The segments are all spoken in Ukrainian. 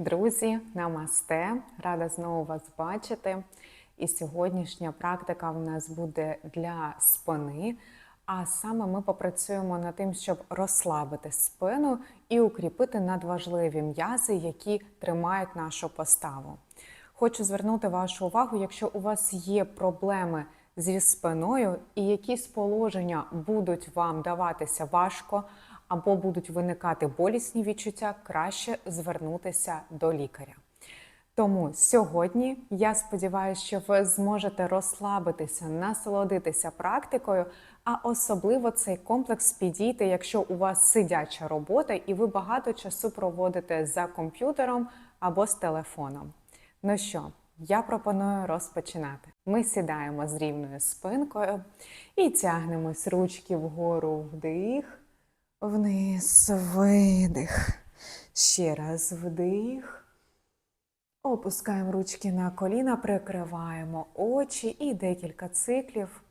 Друзі, намасте! Рада знову вас бачити. І сьогоднішня практика в нас буде для спини. А саме ми попрацюємо над тим, щоб розслабити спину і укріпити надважливі м'язи, які тримають нашу поставу. Хочу звернути вашу увагу, якщо у вас є проблеми зі спиною і якісь положення будуть вам даватися важко або будуть виникати болісні відчуття, краще звернутися до лікаря. Тому сьогодні я сподіваюся, що ви зможете розслабитися, насолодитися практикою, а особливо цей комплекс підійти, якщо у вас сидяча робота і ви багато часу проводите за комп'ютером або з телефоном. Ну що, я пропоную розпочинати. Ми сідаємо з рівною спинкою і тягнемось ручки вгору вдих, вниз видих. Ще раз вдих. Опускаємо ручки на коліна, прикриваємо очі і декілька циклів.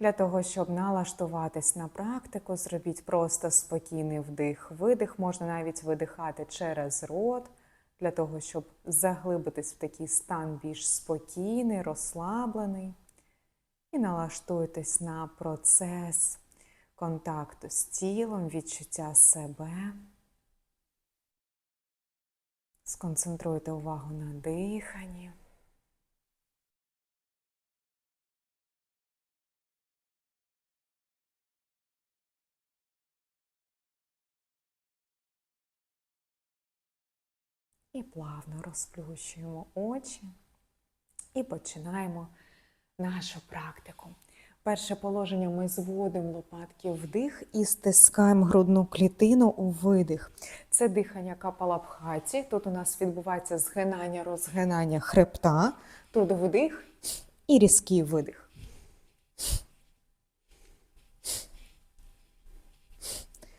Для того, щоб налаштуватись на практику, зробіть просто спокійний вдих-видих. Можна навіть видихати через рот, для того, щоб заглибитись в такий стан більш спокійний, розслаблений. І налаштуйтесь на процес контакту з тілом, відчуття себе. Сконцентруйте увагу на диханні. І плавно розплющуємо очі і починаємо нашу практику. Перше положення ми зводимо лопатки вдих і стискаємо грудну клітину у видих. Це дихання капалабхаті. Тут у нас відбувається згинання, розгинання хребта. Тут вдих і різкий видих.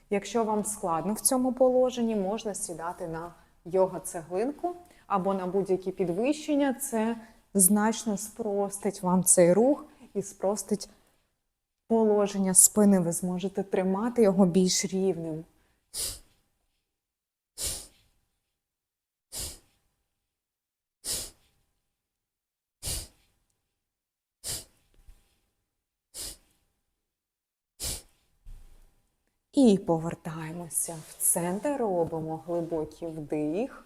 Якщо вам складно в цьому положенні, можна сідати на йога-цеглинку або на будь-які підвищення. Це значно спростить вам цей рух і спростить положення спини. Ви зможете тримати його більш рівним. І повертаємося в центр, робимо глибокий вдих.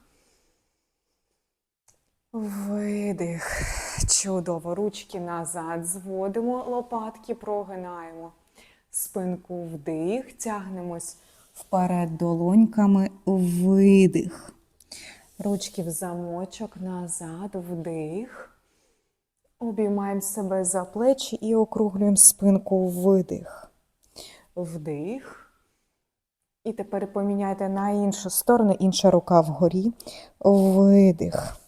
Видих. Чудово. Ручки назад зводимо, лопатки прогинаємо. Спинку вдих, тягнемось вперед долоньками, видих. Ручки в замочок назад, вдих. Обіймаємо себе за плечі і округлюємо спинку видих. Вдих. І тепер поміняйте на іншу сторону, інша рука вгорі. Видих.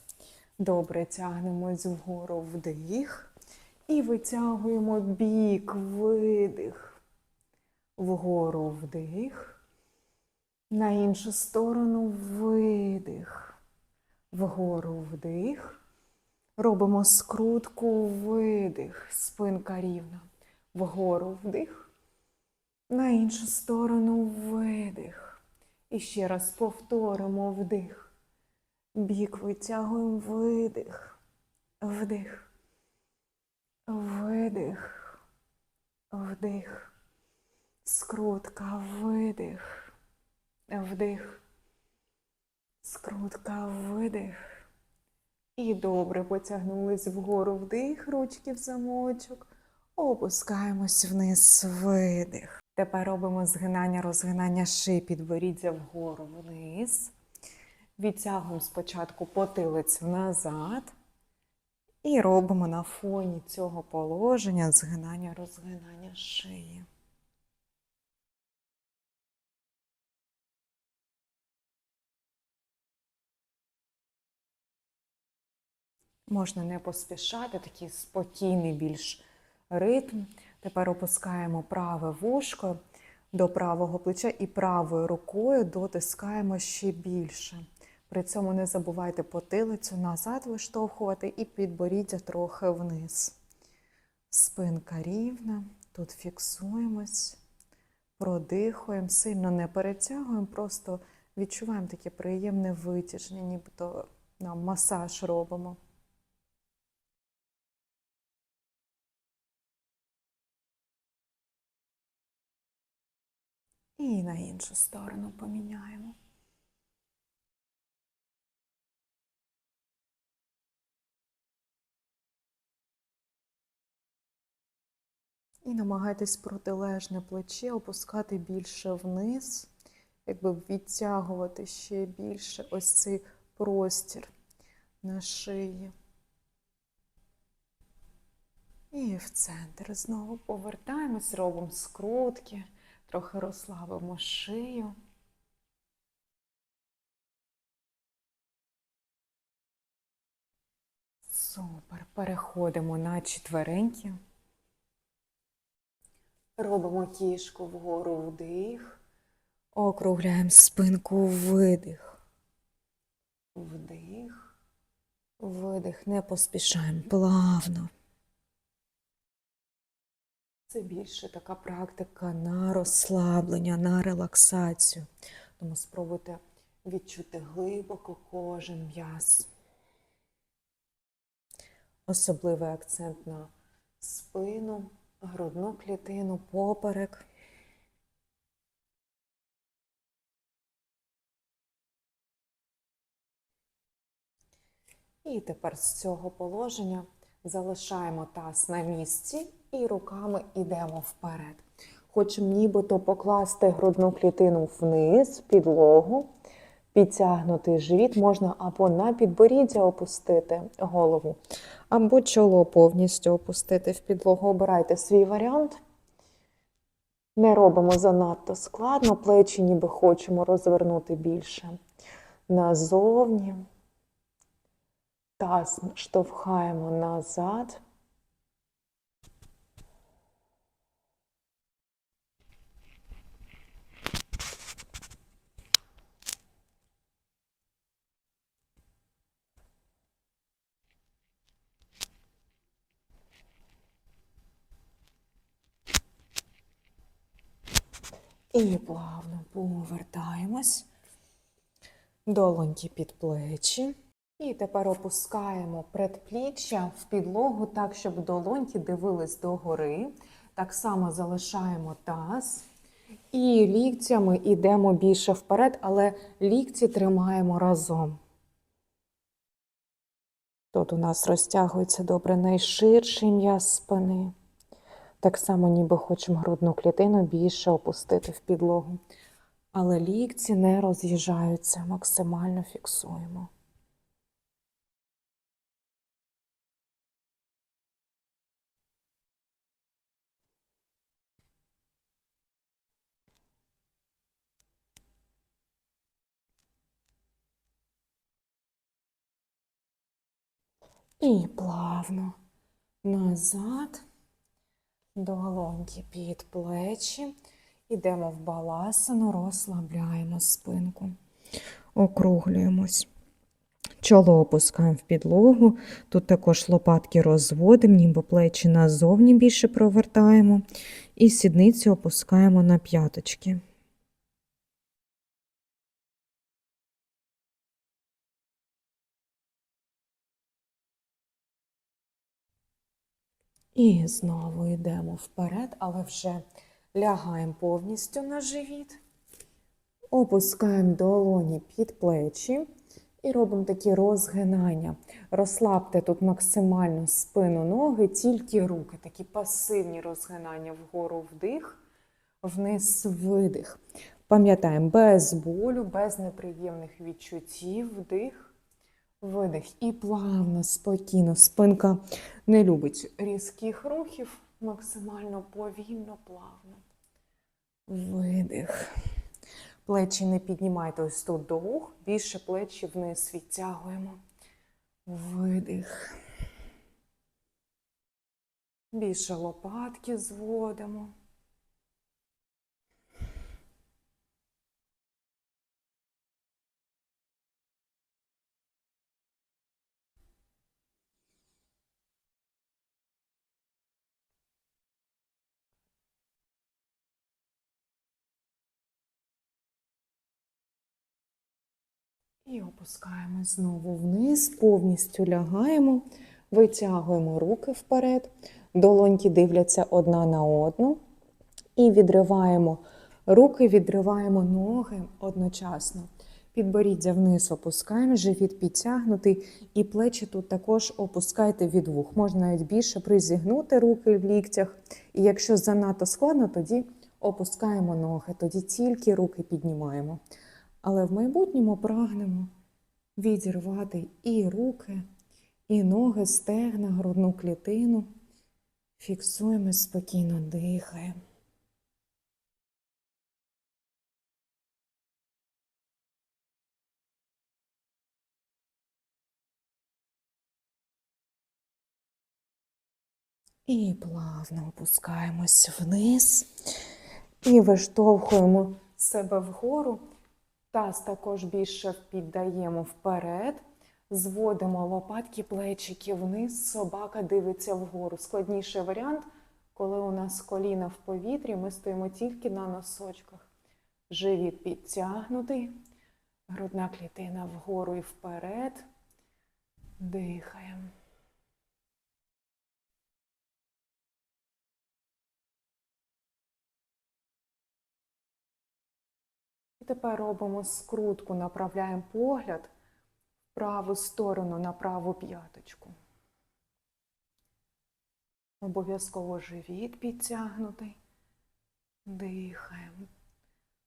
Добре, тягнемось вгору вдих. І витягуємо бік, видих. Вгору вдих. На іншу сторону видих. Вгору вдих. Робимо скрутку, видих. Спинка рівна. Вгору вдих. На іншу сторону видих. І ще раз повторимо вдих. Бік витягуємо видих. Вдих. Видих. Вдих. Скрутка, видих. Вдих. Скрутка, видих. І добре потягнулись вгору вдих, ручки в замочок. Опускаємось вниз, видих. Тепер робимо згинання, розгинання шиї, підборіддя вгору вниз. Відтягуємо спочатку потилицю назад. І робимо на фоні цього положення згинання, розгинання шиї. Можна не поспішати, такий спокійний більш ритм. Тепер опускаємо праве вушко до правого плеча і правою рукою дотискаємо ще більше. При цьому не забувайте потилицю назад виштовхувати і підборіддя трохи вниз. Спинка рівна, тут фіксуємось, продихуємо, сильно не перетягуємо, просто Відчуваємо таке приємне витяження, нібито нам масаж робимо. І на іншу сторону поміняємо. І намагайтесь протилежне плече опускати більше вниз, якби відтягувати ще більше ось цей простір на шиї. І в центр знову повертаємось, робимо скрутки, трохи розслабимо шию. Супер. Переходимо на четвереньки. Робимо кішку вгору вдих. Округляємо спинку видих. Вдих. Видих. Не поспішаємо. Плавно. Це більше така практика на розслаблення, на релаксацію. Тому спробуйте відчути глибоко кожен м'яз. Особливий акцент на спину, грудну клітину, поперек. І тепер з цього положення залишаємо таз на місці і руками йдемо вперед. Хочемо нібито покласти грудну клітину вниз, підлогу, підтягнути живіт, можна або на підборіддя опустити голову, або чоло повністю опустити в підлогу. Обирайте свій варіант. Не робимо занадто складно, плечі ніби хочемо розвернути більше назовні. Таз штовхаємо назад. І плавно повертаємось. Долоньки під плечі. І тепер опускаємо предпліччя в підлогу так, щоб долоньки дивились догори. Так само залишаємо таз. І ліктями йдемо більше вперед, але лікті тримаємо разом. Тут у нас розтягується добре найширший м'яз спини. Так само, ніби хочемо грудну клітину більше опустити в підлогу. Але лікці не роз'їжджаються, максимально фіксуємо. І плавно назад, долоньки під плечі. Ідемо в баласану, розслабляємо спинку, округлюємось. Чоло опускаємо в підлогу. Тут також лопатки розводимо, ніби плечі назовні більше провертаємо. І сідницю опускаємо на п'яточки. І знову йдемо вперед, але вже лягаємо повністю на живіт, опускаємо долоні під плечі і робимо такі розгинання. Розслабте тут максимально спину ноги, тільки руки, такі пасивні розгинання вгору вдих, вниз видих. Пам'ятаємо, без болю, без неприємних відчуттів, вдих. Видих. І плавно, спокійно. Спинка не любить різких рухів, максимально повільно, плавно. Видих. Плечі не піднімайте ось тут до вух, більше плечі вниз відтягуємо. Видих. Більше лопатки зводимо. І опускаємось знову вниз, повністю лягаємо, витягуємо руки вперед, долоньки дивляться одна на одну. І відриваємо руки, відриваємо ноги одночасно. Підборіддя вниз опускаємо, живіт підтягнутий, і плечі тут також опускайте від вух. Можна навіть більше призігнути руки в ліктях. І якщо занадто складно, тоді опускаємо ноги, тоді тільки руки піднімаємо. Але в майбутньому прагнемо відірвати і руки, і ноги, стегна, грудну клітину. Фіксуємо, спокійно дихаємо. І плавно опускаємось вниз і виштовхуємо себе вгору. Таз також більше піддаємо вперед. Зводимо лопатки, плечики вниз, собака дивиться вгору. Складніший варіант, коли у нас коліна в повітрі, ми стоїмо тільки на носочках. Живіт підтягнутий, грудна клітина вгору і вперед. Дихаємо. Тепер робимо скрутку, направляємо погляд в праву сторону на праву п'яточку. Обов'язково живіт підтягнутий. Дихаємо.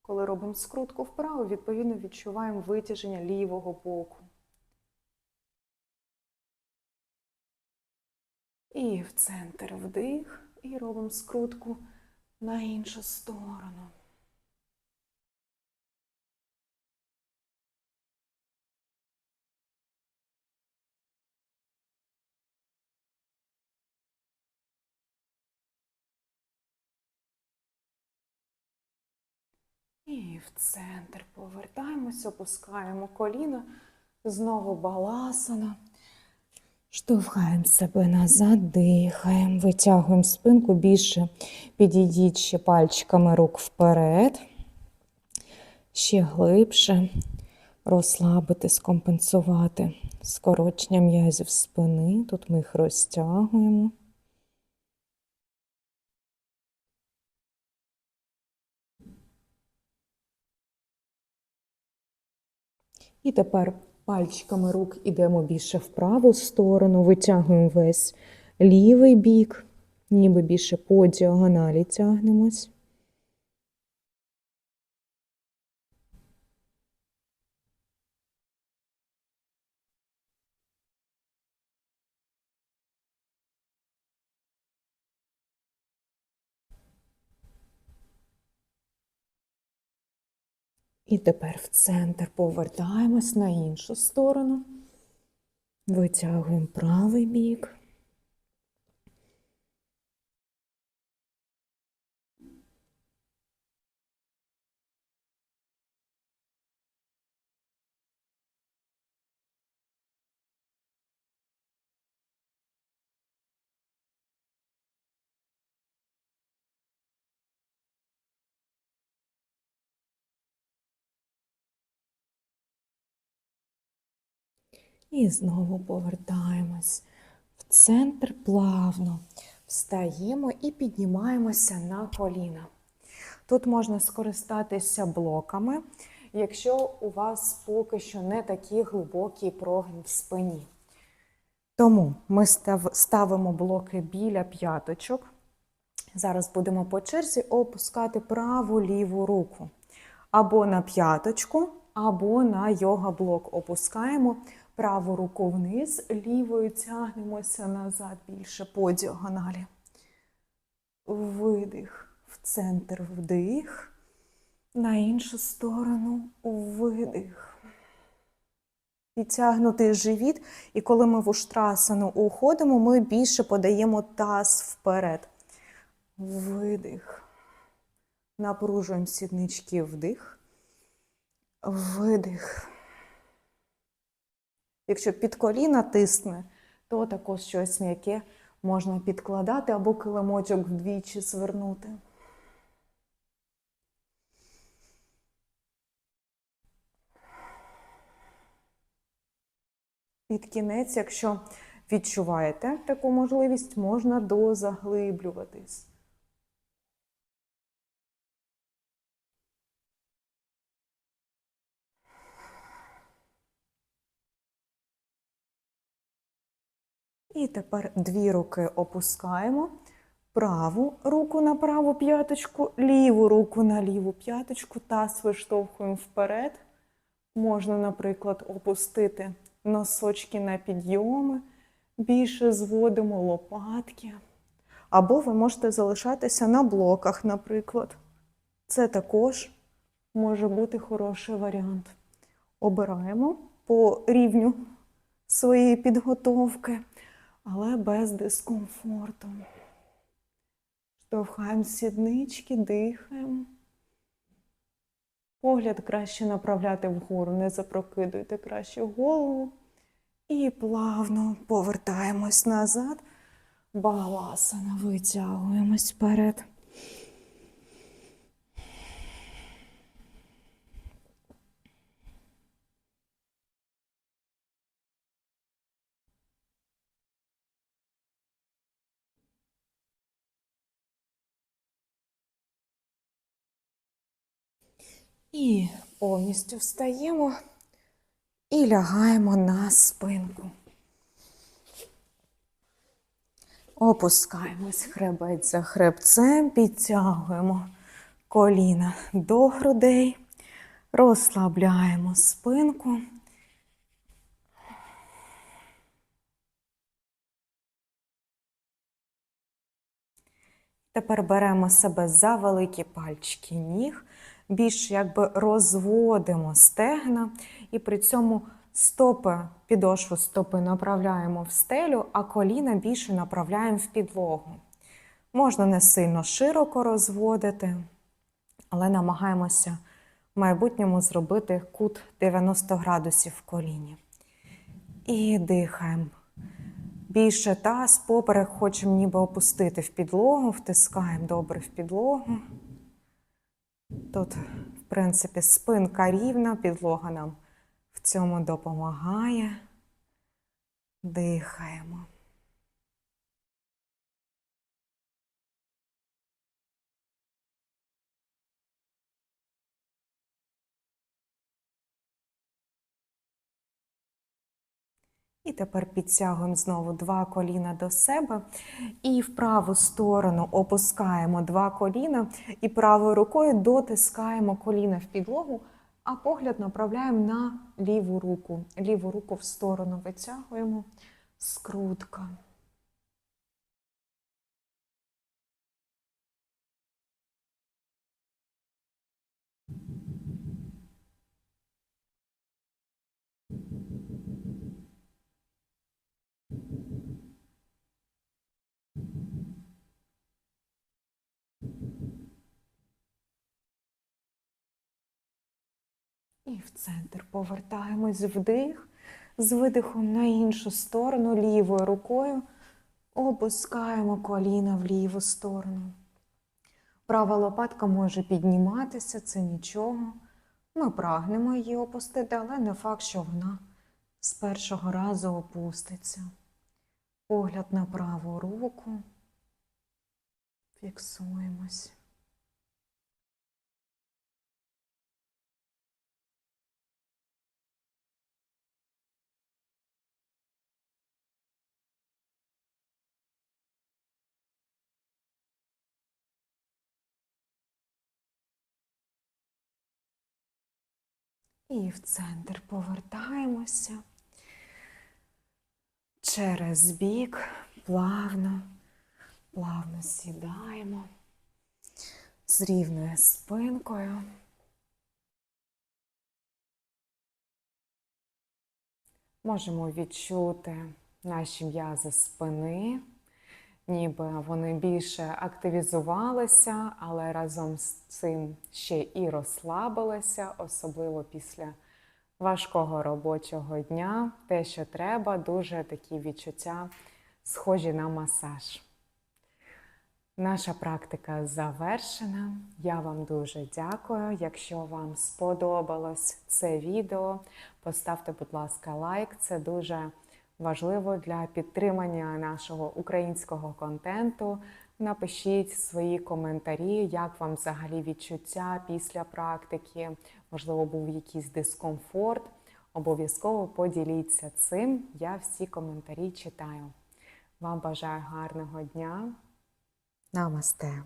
Коли робимо скрутку вправо, відповідно відчуваємо витяження лівого боку. І в центр вдих, і робимо скрутку на іншу сторону. І в центр повертаємось, опускаємо коліна, знову баласана. Штовхаємо себе назад, дихаємо, витягуємо спинку більше, підійдіть ще пальчиками рук вперед, ще глибше розслабити, скомпенсувати скорочення м'язів спини. Тут ми їх розтягуємо. І тепер пальчиками рук ідемо більше в праву сторону, витягуємо весь лівий бік, ніби більше по діагоналі тягнемось. І тепер в центр повертаємось на іншу сторону. Витягуємо правий бік. І знову повертаємось в центр плавно. Встаємо і піднімаємося на коліна. Тут можна скористатися блоками, якщо у вас поки що не такий глибокий прогин в спині. Тому ми ставимо блоки біля п'яточок. Зараз будемо по черзі опускати праву ліву руку. Або на п'яточку, або на йога-блок опускаємо праву руку вниз, лівою тягнемося назад більше по діагоналі. Видих, в центр вдих, на іншу сторону видих. Підтягнутий живіт, і коли ми в уштрасану уходимо, ми більше подаємо таз вперед. Видих. Напружуємо сіднички вдих. Видих. Якщо під коліна тисне, то також щось м'яке можна підкладати або килимочок вдвічі звернути. Під кінець, якщо відчуваєте таку можливість, можна дозаглиблюватись. І тепер дві руки опускаємо. Праву руку на праву п'яточку, ліву руку на ліву п'яточку, таз виштовхуємо вперед. Можна, наприклад, опустити носочки на підйоми, більше зводимо лопатки. Або ви можете залишатися на блоках, наприклад. Це також може бути хороший варіант. Обираємо по рівню своєї підготовки, але без дискомфорту. Штовхаємо сіднички, дихаємо. Погляд краще направляти вгору, не запрокидуйте краще голову. І плавно повертаємось назад. Баласана, витягуємось вперед. І повністю встаємо і лягаємо на спинку. Опускаємось хребець за хребцем, підтягуємо коліна до грудей, розслабляємо спинку. Тепер беремо себе за великі пальчики ніг, більш якби розводимо стегна і при цьому стопи, підошву стопи направляємо в стелю, а коліна більше направляємо в підлогу. Можна не сильно широко розводити, але намагаємося в майбутньому зробити кут 90 градусів в коліні. І дихаємо. Більше таз, поперек хочемо ніби опустити в підлогу, втискаємо добре в підлогу. Тут, в принципі, спинка рівна, підлога нам в цьому допомагає. Дихаємо. І тепер підтягуємо знову два коліна до себе. І в праву сторону опускаємо два коліна і правою рукою дотискаємо коліна в підлогу, а погляд направляємо на ліву руку. Ліву руку в сторону витягуємо. Скрутка. І в центр повертаємось вдих, з видихом на іншу сторону, лівою рукою опускаємо коліна в ліву сторону. Права лопатка може підніматися, це нічого. Ми прагнемо її опустити, але не факт, що вона з першого разу опуститься. Погляд на праву руку. Фіксуємось. І в центр повертаємося. Через бік плавно, плавно сідаємо з рівною спинкою. Можемо відчути наші м'язи спини, ніби вони більше активізувалися, але разом з цим ще і розслабилися, особливо після важкого робочого дня. Те, що треба, дуже такі відчуття схожі на масаж. Наша практика завершена. Я вам дуже дякую. Якщо вам сподобалось це відео, поставте, будь ласка, лайк. Це дуже важливо для підтримання нашого українського контенту. Напишіть свої коментарі, як вам взагалі відчуття після практики, можливо, був якийсь дискомфорт. Обов'язково поділіться цим. Я всі коментарі читаю. Вам бажаю гарного дня. Намасте!